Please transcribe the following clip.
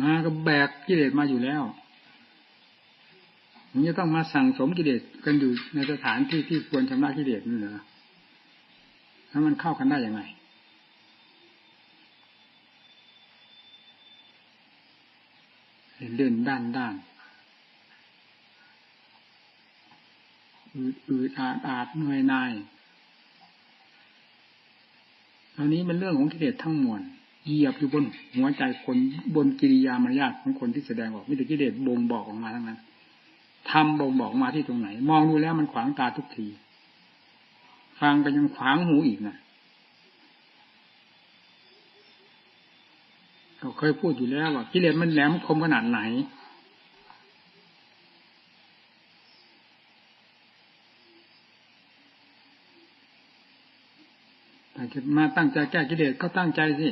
มาก็แบกกิเลสมาอยู่แล้วมันจะต้องมาสั่งสมกิเลสกันอยู่ในสถานที่ที่ควรชำระกิเลสนี่เหรอแล้วมันเข้ากันได้ยังไงเล่นด้านด้านอืดอืดอาดอาดเหนื่อยนายอันนี้มันเรื่องของกิเลสทั้งมวล เหยียบอยู่บนหัวใจคนบนกิริยามารยาทของคนที่แสดงออกมิตรกิเลสบ่งบอกออกมาทั้งนั้นทำบ่งบอกมาที่ตรงไหน มองดูแล้วมันขวางตาทุกที ฟังไปยังขวางหูอีกนะเราเคยพูดอยู่แล้วว่ากิเลสมันแหลมคมขนาดไหน แต่จะมาตั้งใจแก้กิเลสก็ตั้งใจสิ